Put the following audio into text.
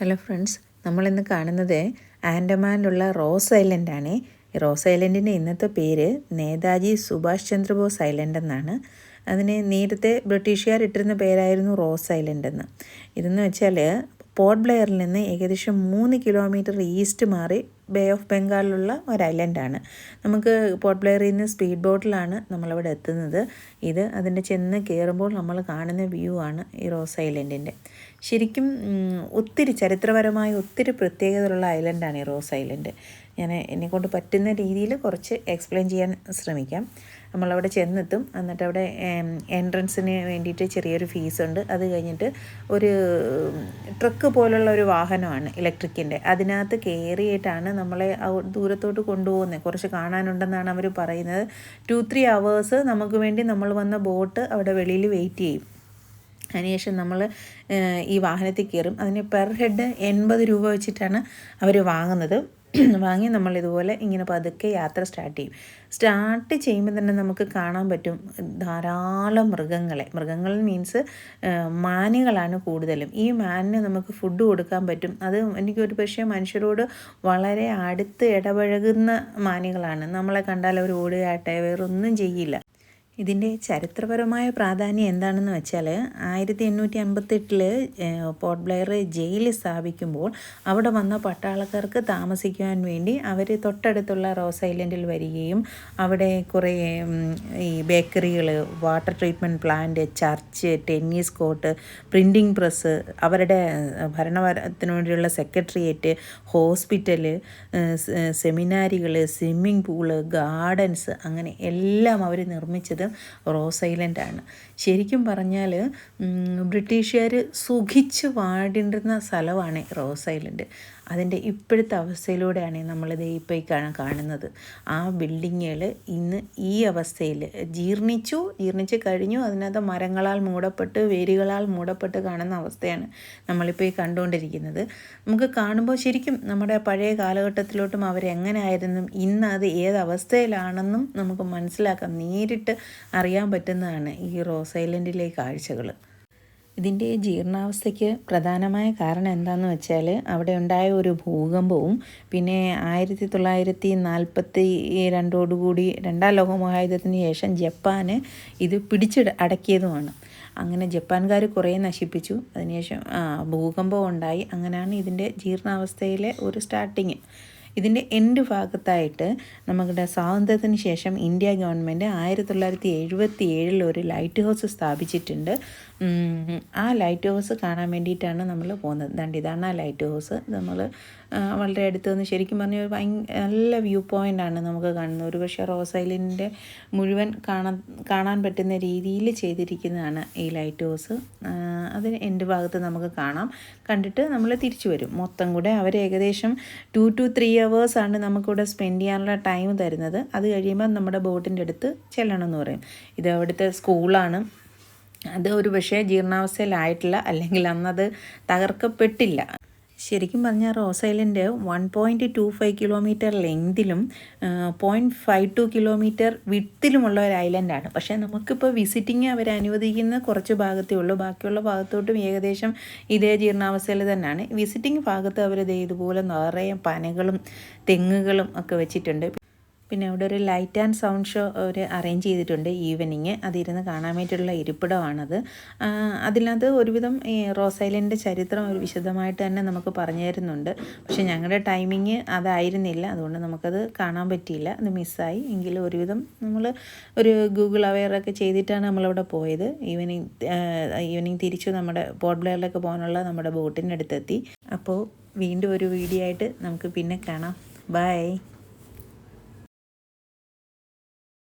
Hello friends നമ്മളിന്ന് കാണുന്നത് ആൻഡമാനിലുള്ള റോസ് ഐലൻഡാണ് ഈ റോസ് ഐലൻഡിന്റെ ഇന്നത്തെ പേര് നേതാജി സുഭാഷ് ചന്ദ്രബോസ് ഐലൻഡ് എന്നാണ്. അതിന് നേരത്തെ ബ്രിട്ടീഷുകാർ ഇട്ടിരുന്ന പേരായിരുന്നു റോസ് ഐലൻഡ് എന്ന്. ഇതെന്ന് വെച്ചാൽ പോർട്ട് ബ്ലെയറിൽ നിന്ന് ഏകദേശം മൂന്ന് കിലോമീറ്റർ ഈസ്റ്റ് മാറി ബേ ഓഫ് ബംഗാളിലുള്ള ഒരു ഐലൻഡാണ്. നമുക്ക് പോർട്ട് ബ്ലെയറിൽ നിന്ന് സ്പീഡ് ബോട്ടിലാണ് നമ്മളവിടെ എത്തുന്നത്. ഇത് അതിന്റെ ചെന്ന് കയറുമ്പോൾ നമ്മൾ കാണുന്ന വ്യൂ ആണ് ഈ റോസ് ഐലൻഡിന്റെ. ശരിക്കും ഒത്തിരി ചരിത്രപരമായ ഒത്തിരി പ്രത്യേകതയുള്ള ഐലൻഡാണ് ഈ റോസ് ഐലൻഡ്. ഞാൻ എന്നെക്കൊണ്ട് പറ്റുന്ന രീതിയിൽ കുറച്ച് എക്സ്പ്ലെയിൻ ചെയ്യാൻ ശ്രമിക്കാം. നമ്മളവിടെ ചെന്നെത്തും. എന്നിട്ട് അവിടെ എൻട്രൻസിന് വേണ്ടിയിട്ട് ചെറിയൊരു ഫീസുണ്ട് അത് കഴിഞ്ഞിട്ട് ഒരു ട്രക്ക് പോലുള്ള ഒരു വാഹനമാണ് ഇലക്ട്രിക്കിന്റെ അതിനകത്ത് കയറിയിട്ടാണ് നമ്മളെ ദൂരത്തോട്ട് കൊണ്ടുപോകുന്നത് കുറച്ച് കാണാനുണ്ടെന്നാണ് അവർ പറയുന്നത്. ടു ത്രീ അവേഴ്സ് നമുക്ക് വേണ്ടി നമ്മൾ വന്ന ബോട്ട് അവിടെ വെളിയിൽ വെയിറ്റ് ചെയ്യും. അതിനുശേഷം നമ്മൾ ഈ വാഹനത്തിൽ കയറും. അതിന് പെർ ഹെഡ് എൺപത് രൂപ വെച്ചിട്ടാണ് അവർ വാങ്ങുന്നത്. വാങ്ങി നമ്മൾ ഇതുപോലെ ഇങ്ങനെ പതുക്കെ യാത്ര സ്റ്റാർട്ട് ചെയ്യും. സ്റ്റാർട്ട് ചെയ്യുമ്പോൾ തന്നെ നമുക്ക് കാണാൻ പറ്റും ധാരാളം മൃഗങ്ങളെ. മൃഗങ്ങൾ മീൻസ് മാനുകളാണ് കൂടുതലും. ഈ മാനിന് നമുക്ക് ഫുഡ് കൊടുക്കാൻ പറ്റും. അത് എനിക്ക് ഒരു പക്ഷേ മനുഷ്യരോട് വളരെ അടുത്ത് ഇടപഴകുന്ന മാനുകളാണ്. നമ്മളെ കണ്ടാൽ അവർ ഓടുകയാട്ടെ വേറൊന്നും ചെയ്യില്ല. ഇതിന്റെ ചരിത്രപരമായ പ്രാധാന്യം എന്താണെന്ന് വെച്ചാൽ ആയിരത്തി എണ്ണൂറ്റി അമ്പത്തെട്ടിൽ പോർട്ട് ബ്ലെയർ ജയിൽ സ്ഥാപിക്കുമ്പോൾ അവിടെ വന്ന പട്ടാളക്കാർക്ക് താമസിക്കുവാൻ വേണ്ടി അവർ തൊട്ടടുത്തുള്ള റോസ് ഐലൻഡിൽ വരികയും അവിടെ കുറേ ഈ ബേക്കറികൾ water treatment plant church tennis court printing press അവരുടെ ഭരണത്തിന് വേണ്ടിയുള്ള സെക്രട്ടേറിയറ്റ് ഹോസ്പിറ്റൽ സെമിനാരികൾ സ്വിമ്മിംഗ് പൂൾ ഗാർഡൻസ് അങ്ങനെ എല്ലാം അവർ നിർമ്മിച്ചത് റോസ് ഐലൻഡാണ്. ശരിക്കും പറഞ്ഞാൽ ബ്രിട്ടീഷുകാർ സുഖിച്ച് വാടിണ്ടിരുന്ന സ്ഥലമാണ് റോസ് ഐലൻഡ്. അതിന്റെ ഇപ്പോഴത്തെ അവസ്ഥയിലൂടെയാണ് നമ്മളിത് ഇപ്പോൾ കാണുന്നത്. ആ ബിൽഡിങ്ങുകൾ ഇന്ന് ഈ അവസ്ഥയിൽ ജീർണിച്ചു ജീർണിച്ച് കഴിഞ്ഞു. അതിനകത്ത് മരങ്ങളാൽ മൂടപ്പെട്ട് വേരുകളാൽ മൂടപ്പെട്ട് കാണുന്ന അവസ്ഥയാണ് നമ്മളിപ്പോൾ ഈ കണ്ടുകൊണ്ടിരിക്കുന്നത്. നമുക്ക് കാണുമ്പോൾ ശരിക്കും നമ്മുടെ പഴയ കാലഘട്ടത്തിലോട്ടും അവരെങ്ങനെയായിരുന്നു ഇന്ന് അത് ഏത് നമുക്ക് മനസ്സിലാക്കാം. നേരിട്ട് അറിയാൻ പറ്റുന്നതാണ് ഈ റോസ് ഐലൻഡിലെ കാഴ്ചകൾ. ഇതിന്റെ ജീർണാവസ്ഥയ്ക്ക് പ്രധാനമായ കാരണം എന്താണെന്ന് വെച്ചാൽ അവിടെ ഉണ്ടായ ഒരു ഭൂകമ്പവും പിന്നെ ആയിരത്തി തൊള്ളായിരത്തി നാൽപ്പത്തി രണ്ടോടുകൂടി രണ്ടാം ലോകമഹായുദ്ധത്തിന് ശേഷം ജപ്പാന് ഇത് പിടിച്ച് അടക്കിയതുമാണ്. അങ്ങനെ ജപ്പാൻകാർ കുറേ നശിപ്പിച്ചു. അതിനുശേഷം ഭൂകമ്പം ഉണ്ടായി അങ്ങനെയാണ് ഇതിന്റെ ജീർണാവസ്ഥയിലെ ഒരു സ്റ്റാർട്ടിങ്. ഇതിന്റെ എൻഡ് ഭാഗത്തായിട്ട് നമ്മുടെ സ്വാതന്ത്ര്യത്തിന് ശേഷം ഇന്ത്യ ഗവൺമെന്റ് ആയിരത്തി തൊള്ളായിരത്തി എഴുപത്തി ഏഴിൽ ഒരു ലൈറ്റ് ഹൗസ് സ്ഥാപിച്ചിട്ടുണ്ട്. ആ ലൈറ്റ് ഹൗസ് കാണാൻ വേണ്ടിയിട്ടാണ് നമ്മൾ പോകുന്നത്. ദണ്ട് ഇതാണ് ആ ലൈറ്റ് ഹൗസ് നമ്മൾ വളരെ അടുത്ത് നിന്ന് ശരിക്കും പറഞ്ഞാൽ ഭയ നല്ല വ്യൂ പോയിന്റാണ് നമുക്ക് കാണുന്നത്. ഒരു പക്ഷേ റോസ് മുഴുവൻ കാണാൻ കാണാൻ പറ്റുന്ന രീതിയിൽ ചെയ്തിരിക്കുന്നതാണ് ഈ ലൈറ്റ് ഹൗസ് അതിന് എന്റെ ഭാഗത്ത് നമുക്ക് കാണാം. കണ്ടിട്ട് നമ്മൾ തിരിച്ചു വരും. മൊത്തം കൂടെ അവർ ഏകദേശം ടു ടു ത്രീ അവേഴ്സാണ് നമുക്കിവിടെ സ്പെൻഡ് ചെയ്യാനുള്ള ടൈം തരുന്നത്. അത് കഴിയുമ്പോൾ നമ്മുടെ ബോട്ടിന്റെ അടുത്ത് ചെല്ലണം എന്ന് പറയും. ഇത് അവിടുത്തെ സ്കൂളാണ് അത് ഒരു പക്ഷേ ജീർണാവസ്ഥയിലായിട്ടില്ല. അല്ലെങ്കിൽ അന്നത് തകർക്കപ്പെട്ടില്ല. ശരിക്കും പറഞ്ഞാൽ Ross island one point two five kilometre ലെങ്തിലും point five two kilometre വിട്ടിലുമുള്ള ഒരു ഐലൻഡാണ് പക്ഷേ നമുക്കിപ്പോൾ വിസിറ്റിംഗ് അവർ അനുവദിക്കുന്ന കുറച്ച് ഭാഗത്തേ ഉള്ളൂ. ബാക്കിയുള്ള ഭാഗത്തോട്ടും ഏകദേശം ഇതേ ജീർണാവസ്ഥയിൽ തന്നെയാണ്. വിസിറ്റിംഗ് ഭാഗത്ത് അവർ ഇതുപോലെ നിറയെ പനകളും തെങ്ങുകളും ഒക്കെ വെച്ചിട്ടുണ്ട്. പിന്നെ അവിടെ ഒരു ലൈറ്റ് ആൻഡ് സൗണ്ട് ഷോ അവർ അറേഞ്ച് ചെയ്തിട്ടുണ്ട് ഈവനിങ് അതിരുന്ന് കാണാൻ വേണ്ടിയിട്ടുള്ള ഇരിപ്പിടമാണത് അതിനകത്ത് ഒരുവിധം ഈ റോസ് ചരിത്രം ഒരു വിശദമായിട്ട് തന്നെ നമുക്ക് പറഞ്ഞു തരുന്നുണ്ട്. പക്ഷേ ഞങ്ങളുടെ ടൈമിങ് അതായിരുന്നില്ല. അതുകൊണ്ട് നമുക്കത് കാണാൻ പറ്റിയില്ല. അത് മിസ്സായി എങ്കിലും ഒരുവിധം നമ്മൾ ഒരു ഗൂഗിൾ അവെയറൊക്കെ ചെയ്തിട്ടാണ് നമ്മളവിടെ പോയത്. ഈവനിങ് ഈവനിങ് തിരിച്ചു നമ്മുടെ പോർട്ട് ബ്ലെയറിലേക്ക് പോകാനുള്ള നമ്മുടെ ബോട്ടിന്റെ അടുത്തെത്തി അപ്പോൾ വീണ്ടും ഒരു വീഡിയോ ആയിട്ട് നമുക്ക് പിന്നെ കാണാം. ബൈ